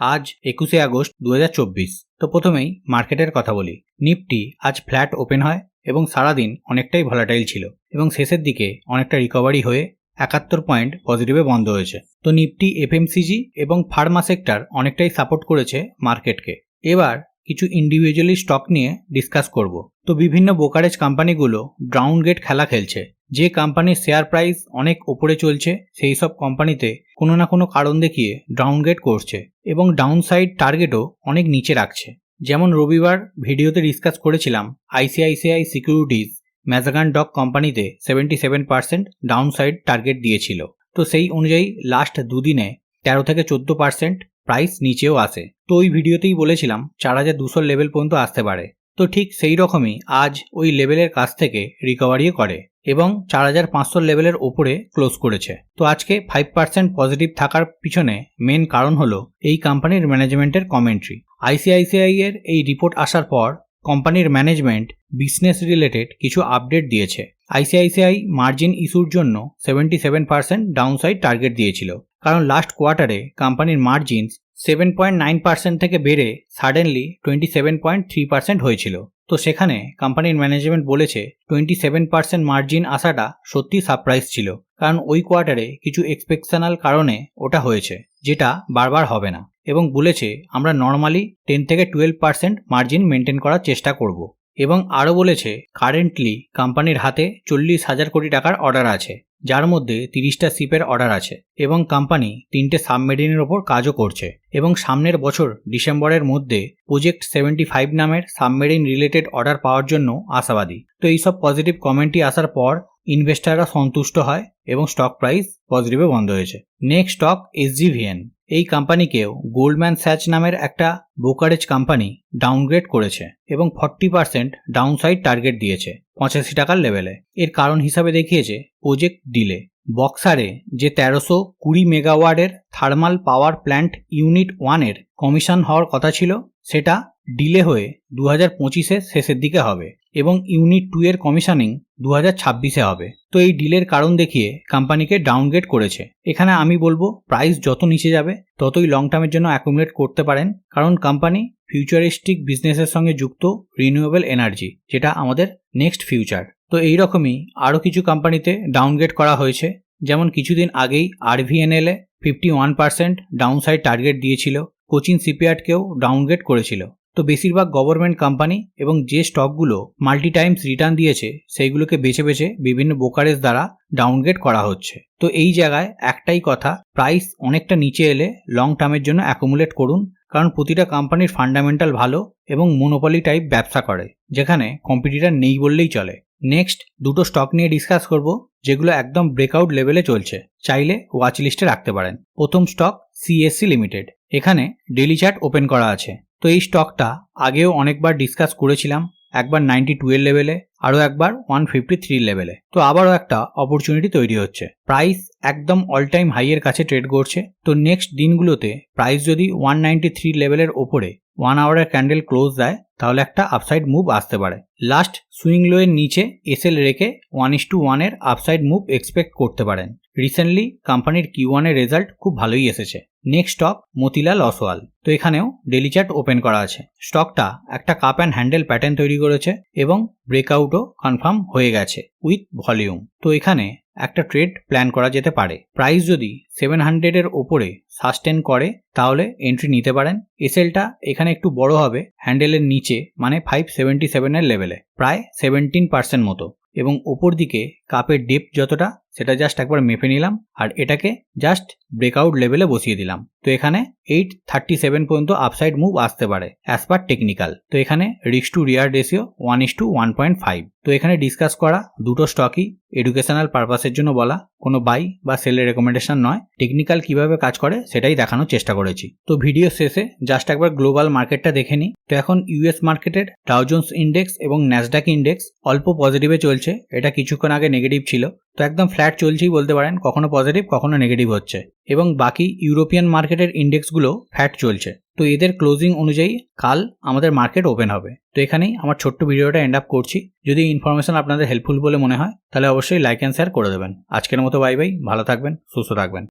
আজ একুশে আগস্ট দু হাজার চব্বিশ। তো প্রথমেই মার্কেটের কথা বলি। নিফটি আজ ফ্ল্যাট ওপেন হয় এবং সারাদিন অনেকটাই ভলাটাইল ছিল এবং শেষের দিকে অনেকটা রিকভারি হয়ে একাত্তর পয়েন্ট পজিটিভে বন্ধ হয়েছে। তো নিফটি এফএমসিজি এবং ফার্মা সেক্টর অনেকটাই সাপোর্ট করেছে মার্কেটকে। এবার কিছু ইন্ডিভিজুয়ালি স্টক নিয়ে ডিসকাস করব। তো বিভিন্ন ব্রোকারেজ কোম্পানিগুলো ডাউন গেট খেলা খেলছে। যে কোম্পানির শেয়ার প্রাইস অনেক ওপরে চলছে, সেই সব কোম্পানিতে কোনো না কোনো কারণ দেখিয়ে ডাউনগ্রেড করছে এবং ডাউন সাইড টার্গেটও অনেক নিচে রাখছে। যেমন রবিবার ভিডিওতে ডিসকাস করেছিলাম আইসিআইসিআই সিকিউরিটিজ ম্যাজাগান ডক কোম্পানিতে seventy seven percent down side target দিয়েছিল। তো সেই অনুযায়ী লাস্ট দুদিনে তেরো থেকে চোদ্দ পার্সেন্ট প্রাইস নিচেও আসে। তো ওই ভিডিওতেই বলেছিলাম, চার হাজার দুশো লেভেল পর্যন্ত আসতে পারে। তো ঠিক সেই রকমই আজ ওই লেভেলের কাছ থেকে রিকভারিও করে এবং চার হাজার পাঁচশো লেভেলের ওপরে ক্লোজ করেছে। তো আজকে ফাইভ পার্সেন্ট পজিটিভ থাকার পিছনে মেন কারণ হলো এই কোম্পানির ম্যানেজমেন্টের কমেন্ট্রি আইসিআইসিআই এর এই রিপোর্ট আসার পর কোম্পানির ম্যানেজমেন্ট বিজনেস রিলেটেড কিছু আপডেট দিয়েছে। আইসিআইসিআই মার্জিন ইস্যুর জন্য seventy seven percent downside target দিয়েছিল। কারণ লাস্ট কোয়ার্টারে কোম্পানির margins seven point nine percent থেকে বেড়ে suddenly twenty seven point three percent হয়েছিল। তো সেখানে কোম্পানির ম্যানেজমেন্ট বলেছে টোয়েন্টি সেভেন পার্সেন্ট মার্জিন আসাটা সত্যি সারপ্রাইজ ছিল। কারণ ওই কোয়ার্টারে কিছু এক্সপেকশনাল কারণে ওটা হয়েছে, যেটা বারবার হবে না। এবং বলেছে আমরা নর্মালি টেন থেকে টুয়েলভ পার্সেন্ট মার্জিন মেনটেন করার চেষ্টা করব। এবং আরও বলেছে কারেন্টলি কোম্পানির হাতে চল্লিশ হাজার কোটি টাকার অর্ডার আছে, যার মধ্যে তিরিশটা শিপের অর্ডার আছে এবং কোম্পানি তিনটে সাবমেরিনের ওপর কাজও করছে এবং সামনের বছর ডিসেম্বরের মধ্যে প্রজেক্ট সেভেন্টি ফাইভ নামের সাবমেরিন রিলেটেড অর্ডার পাওয়ার জন্য আশাবাদী। তো এইসব পজিটিভ কমেন্টই আসার পর ইনভেস্টাররা সন্তুষ্ট হয় এবং স্টক প্রাইস পজিটিভে বন্ধ হয়েছে। নেক্সট স্টক এসজিভিএন এই কোম্পানিকেও গোল্ডম্যান স্যাচ নামের একটা ব্রোকারেজ কোম্পানি ডাউনগ্রেড করেছে এবং ফর্টি পার্সেন্ট ডাউনসাইড টার্গেট দিয়েছে পঁচাশি টাকার লেভেলে এর কারণ হিসাবে দেখিয়েছে প্রজেক্ট ডিলে বক্সারে যে তেরোশো কুড়ি মেগাওয়ার্ডের থার্মাল পাওয়ার প্ল্যান্ট ইউনিট ওয়ানের কমিশন হওয়ার কথা ছিল, সেটা ডিলে হয়ে দু হাজার পঁচিশের শেষের দিকে হবে এবং ইউনিট টু এর কমিশনিং দু হাজার ছাব্বিশে হবে। তো এই ডিলের কারণ দেখিয়ে কোম্পানিকে ডাউনগ্রেড করেছে। এখানে আমি বলব, প্রাইস যত নিচে যাবে, ততই লং টার্মের জন্য অ্যাকুমুলেট করতে পারেন, কারণ কোম্পানি ফিউচারিস্টিক বিজনেসের সঙ্গে যুক্ত রিনিউয়েবল এনার্জি যেটা আমাদের নেক্সট ফিউচার তো এই রকমই আরও কিছু কোম্পানিতে ডাউনগ্রেড করা হয়েছে। যেমন কিছুদিন আগেই আরভিএনএলে fifty one percent downside target দিয়েছিল। কোচিন সিপিয়ার্ডকেও ডাউনগ্রেড করেছিল। তো বেশিরভাগ গভর্নমেন্ট কোম্পানি এবং যে স্টকগুলো মাল্টি টাইমস রিটার্ন দিয়েছে, সেইগুলোকে বেছে বেছে বিভিন্ন ব্রোকারেজ দ্বারা ডাউনগ্রেড করা হচ্ছে। তো এই জায়গায় একটাই কথা প্রাইস অনেকটা নিচে এলে লং টার্মের জন্য অ্যাকুমুলেট করুন। কারণ প্রতিটা কোম্পানির ফান্ডামেন্টাল ভালো এবং মনোপলি টাইপ ব্যবসা করে, যেখানে কম্পিটিটার নেই বললেই চলে। নেক্সট দুটো স্টক নিয়ে ডিসকাস করব, যেগুলো একদম ব্রেকআউট লেভেলে চলছে। চাইলে ওয়াচ লিস্টে রাখতে পারেন। প্রথম স্টক সিএসসি লিমিটেড এখানে ডেলি চার্ট ওপেন করা আছে। তো এই স্টকটা আগেও অনেকবার ডিসকাস করেছিলাম, একবার নাইনটি টু এর লেভেলে আরও একবার ওয়ান ফিফটি থ্রি লেভেলে তো আবারও একটা অপরচুনিটি তৈরি হচ্ছে। প্রাইস একদম অল টাইম হাইয়ের কাছে ট্রেড করছে। তো নেক্সট দিনগুলোতে প্রাইস যদি ওয়ান নাইনটি থ্রি লেভেলের ওপরে ওয়ান আওয়ারের ক্যান্ডেল ক্লোজ দেয় তাহলে একটা আপসাইড মুভ আসতে পারে। লাস্ট সুইং লোয়ের নিচে এসএল রেখে ওয়ান ইস টু ওয়ানের আপসাইড মুভ এক্সপেক্ট করতে পারেন। রিসেন্টলি কোম্পানির কিউ ওয়ানের রেজাল্ট খুব ভালোই এসেছে। নেক্সট স্টক মতিলাল অসওয়াল তো এখানেও ডেলি চার্ট ওপেন করা আছে। স্টকটা একটা কাপ অ্যান্ড হ্যান্ডেল প্যাটার্ন তৈরি করেছে এবং ব্রেকআউটও কনফার্ম হয়ে গেছে উইথ ভলিউম তো এখানে একটা ট্রেড প্ল্যান করা যেতে পারে। প্রাইস যদি সেভেন হান্ড্রেডের ওপরে সাস্টেন করে, তাহলে এন্ট্রি নিতে পারেন। এসএলটা এখানে একটু বড় হবে হ্যান্ডেলের নিচে মানে ফাইভ সেভেন্টি সেভেনের লেভেলে প্রায় সেভেন্টিন পার্সেন্ট মতো। এবং ওপর দিকে কাপের ডেপ যতটা সেটা জাস্ট একবার মেপে নিলাম, আর এটাকে জাস্ট ব্রেকআউট লেভেলে বসিয়ে দিলাম। তো এখানে এইট থার্টি সেভেন পর্যন্ত আপসাইড মুভ আসতে পারে অ্যাজ পার টেকনিক্যাল তো এখানে রিক্স to reward ratio one is two one point five তো এখানে ডিসকাস করা দুটো স্টকই এডুকেশনাল পারপাসের জন্য বলা, কোনো বাই বা সেলের রেকমেন্ডেশন নয়। টেকনিক্যাল কীভাবে কাজ করে সেটাই দেখানোর চেষ্টা করেছি। তো ভিডিও শেষে জাস্ট একবার গ্লোবাল মার্কেটটা দেখে নিই। তো এখন ইউএস মার্কেটের ডাউজন্স ইন্ডেক্স এবং ন্যাসডাক ইন্ডেক্স অল্প পজিটিভে চলছে। এটা কিছুক্ষণ আগে নেগেটিভ ছিল। তো একদম ফ্ল্যাট চলছেই বলতে পারেন, কখনো পজিটিভ কখনো নেগেটিভ হচ্ছে। এবং বাকি ইউরোপিয়ান মার্কেটের ইন্ডেক্সগুলো ফ্ল্যাট চলছে। তো এদের ক্লোজিং অনুযায়ী কাল আমাদের মার্কেট ওপেন হবে। তো এখানেই আমার ছোট্ট ভিডিওটা এন্ড আপ করছি। যদি ইনফরমেশন আপনাদের হেল্পফুল বলে মনে হয়, তাহলে অবশ্যই লাইক অ্যান্ড শেয়ার করে দেবেন। আজকের মতো বাই বাই ভালো থাকবেন, সুস্থ থাকবেন।